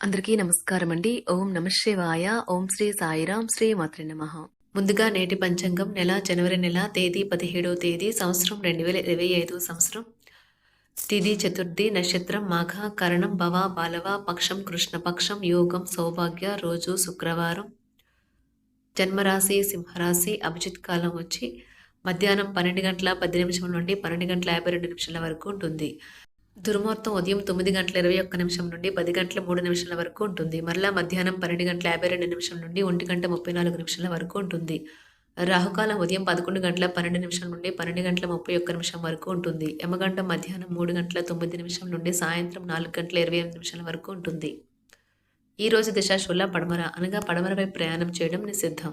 అందరికీ నమస్కారం అండి ఓం నమశివాయ ఓం శ్రీ సాయిరాం శ్రీ మాత్రి నమ. ముందుగా నేటి పంచాంగం నెల జనవరి నెల తేదీ పదిహేడవ తేదీ సంవత్సరం రెండు వేల ఇరవై ఐదు సంవత్సరం. తిథి చతుర్థి నక్షత్రం మాఘ కరణం భవ బాలవ పక్షం కృష్ణపక్షం యోగం సౌభాగ్య రోజు శుక్రవారం. జన్మరాశి సింహరాశి అభిజిత్ కాలం వచ్చి మధ్యాహ్నం పన్నెండు గంటల పది నిమిషం నుండి పన్నెండు గంటల యాభై రెండు నిమిషాల వరకు ఉంటుంది. దుర్ముహూర్తం ఉదయం తొమ్మిది గంటల ఇరవై ఒక్క నిమిషం నుండి పది గంటల మూడు నిమిషాల వరకు ఉంటుంది. మరలా మధ్యాహ్నం పన్నెండు గంటల యాభై రెండు నిమిషం నుండి ఒంటి గంట ముప్పై నాలుగు నిమిషాల వరకు ఉంటుంది. రాహుకాలం ఉదయం పదకొండు గంటల పన్నెండు నిమిషం నుండి పన్నెండు గంటల ముప్పై ఒక్క నిమిషం వరకు ఉంటుంది. యమగంట మధ్యాహ్నం మూడు గంటల తొమ్మిది నిమిషం నుండి సాయంత్రం నాలుగు గంటల ఇరవై ఎనిమిది నిమిషాల వరకు ఉంటుంది. ఈ రోజు పడమర అనగా పడమర వైపు ప్రయాణం చేయడం నిషిద్ధం.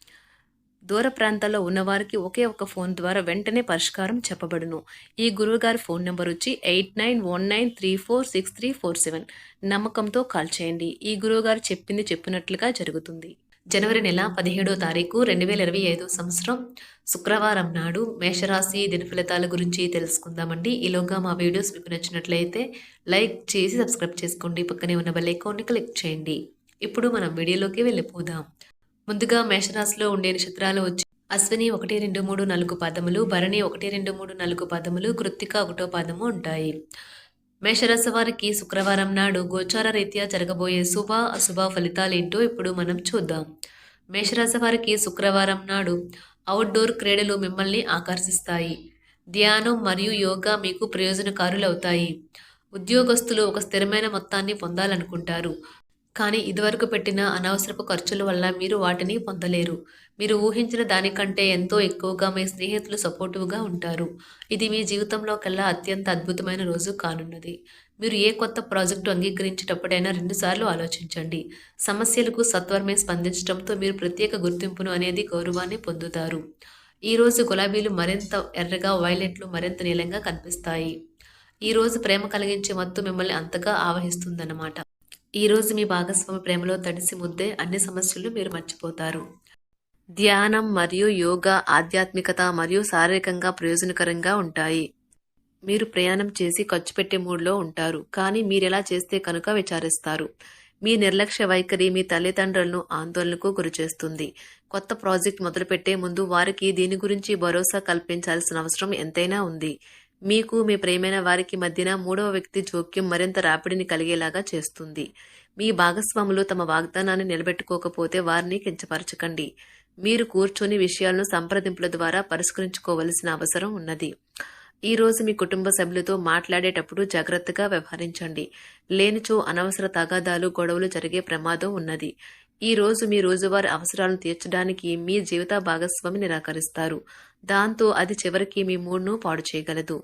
దూర ప్రాంతాల్లో ఉన్నవారికి ఒకే ఒక ఫోన్ ద్వారా వెంటనే పరిష్కారం చెప్పబడును. ఈ గురువుగారి ఫోన్ నెంబర్ వచ్చి eight nine one nine three four six three four seven. నమ్మకంతో కాల్ చేయండి. ఈ గురువుగారు చెప్పింది చెప్పినట్లుగా జరుగుతుంది. జనవరి నెల పదిహేడో తారీఖు రెండు వేల ఇరవై ఐదో సంవత్సరం శుక్రవారం నాడు మేషరాశి దినఫలితాల గురించి తెలుసుకుందామండి. ఈలోగా మా వీడియోస్ మీకు నచ్చినట్లయితే లైక్ చేసి సబ్స్క్రైబ్ చేసుకోండి. పక్కనే ఉన్న బెల్ ఐకాన్ని క్లిక్ చేయండి. ఇప్పుడు మనం వీడియోలోకి వెళ్ళిపోదాం. ముందుగా మేషరాశిలో ఉండే నక్షత్రాలు వచ్చి అశ్విని ఒకటి రెండు మూడు నాలుగు పాదములు భరణి ఒకటి రెండు మూడు నాలుగు పాదములు కృత్తిక ఒకటో పాదము ఉంటాయి. మేషరాశి వారికి శుక్రవారం నాడు గోచార రీత్యా జరగబోయే శుభ అశుభ ఫలితాలేంటో ఇప్పుడు మనం చూద్దాం. మేషరాశి వారికి శుక్రవారం నాడు అవుట్డోర్ క్రీడలు మిమ్మల్ని ఆకర్షిస్తాయి. ధ్యానం మరియు యోగా మీకు ప్రయోజనకారులవుతాయి. ఉద్యోగస్తులు ఒక స్థిరమైన మొత్తాన్ని పొందాలనుకుంటారు. కానీ ఇదివరకు పెట్టిన అనవసరపు ఖర్చుల వల్ల మీరు వాటిని పొందలేరు. మీరు ఊహించిన దానికంటే ఎంతో ఎక్కువగా మీ స్నేహితులు సపోర్టివ్గా ఉంటారు. ఇది మీ జీవితంలో కల్లా అత్యంత అద్భుతమైన రోజు కానున్నది. మీరు ఏ కొత్త ప్రాజెక్టు అంగీకరించేటప్పుడైనా రెండుసార్లు ఆలోచించండి. సమస్యలకు సత్వరమే స్పందించడంతో మీరు ప్రత్యేక గుర్తింపును అనేది గౌరవాన్ని పొందుతారు. ఈరోజు గులాబీలు మరింత ఎర్రగా వైలెట్లు మరింత నీలంగా కనిపిస్తాయి. ఈ రోజు ప్రేమ కలిగించే మత్తు మిమ్మల్ని అంతగా ఆవహిస్తుందన్నమాట. ఈ రోజు మీ భాగస్వామి ప్రేమలో తడిసి ముద్దే అన్ని సమస్యలు మీరు మర్చిపోతారు. ధ్యానం మరియు యోగా ఆధ్యాత్మికత మరియు శారీరకంగా ప్రయోజనకరంగా ఉంటాయి. మీరు ప్రయాణం చేసి ఖర్చు పెట్టే మూడ్లో ఉంటారు కానీ మీరెలా చేస్తే కనుక విచారిస్తారు. మీ నిర్లక్ష్య వైఖరి మీ తల్లిదండ్రులను ఆందోళనకు గురిచేస్తుంది. కొత్త ప్రాజెక్ట్ మొదలుపెట్టే ముందు వారికి దీని గురించి భరోసా కల్పించాల్సిన అవసరం ఎంతైనా ఉంది. మీకు మీ ప్రేమైన వారికి మధ్యన మూడవ వ్యక్తి జోక్యం మరింత రాపిడిని కలిగేలాగా చేస్తుంది. మీ భాగస్వాములు తమ వాగ్దానాన్ని నిలబెట్టుకోకపోతే వారిని కించపరచకండి. మీరు కూర్చొని విషయాలను సంప్రదింపుల ద్వారా పరిష్కరించుకోవలసిన అవసరం ఉన్నది. ఈ రోజు మీ కుటుంబ సభ్యులతో మాట్లాడేటప్పుడు జాగ్రత్తగా వ్యవహరించండి. లేనిచో అనవసర తగాదాలు గొడవలు జరిగే ప్రమాదం ఉన్నది. ఈ రోజు మీ రోజువారి అవసరాలను తీర్చడానికి మీ జీవిత భాగస్వామి నిరాకరిస్తారు. దాంతో అది చివరికి మీ మూడ్ను పాడు చేయగలదు.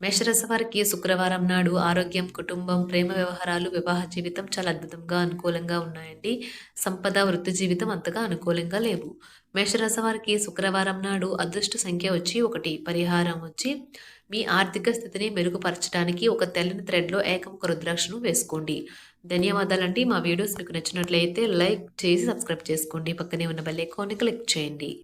మేషరస వారికి శుక్రవారం నాడు ఆరోగ్యం కుటుంబం ప్రేమ వ్యవహారాలు వివాహ జీవితం చాలా అద్భుతంగా అనుకూలంగా ఉన్నాయండి. సంపద వృత్తి జీవితం అంతగా అనుకూలంగా లేవు. మేషరస వారికి శుక్రవారం నాడు అదృష్ట సంఖ్య వచ్చి ఒకటి పరిహారం వచ్చి మీ ఆర్థిక స్థితిని మెరుగుపరచడానికి ఒక తెల్లని థ్రెడ్లో ఏకముఖ రుద్రాక్షను వేసుకోండి. ధన్యవాదాలండి. మా వీడియోస్ మీకు నచ్చినట్లయితే లైక్ చేసి సబ్స్క్రైబ్ చేసుకోండి. పక్కనే ఉన్న బెల్ ఐకాన్ని క్లిక్ చేయండి.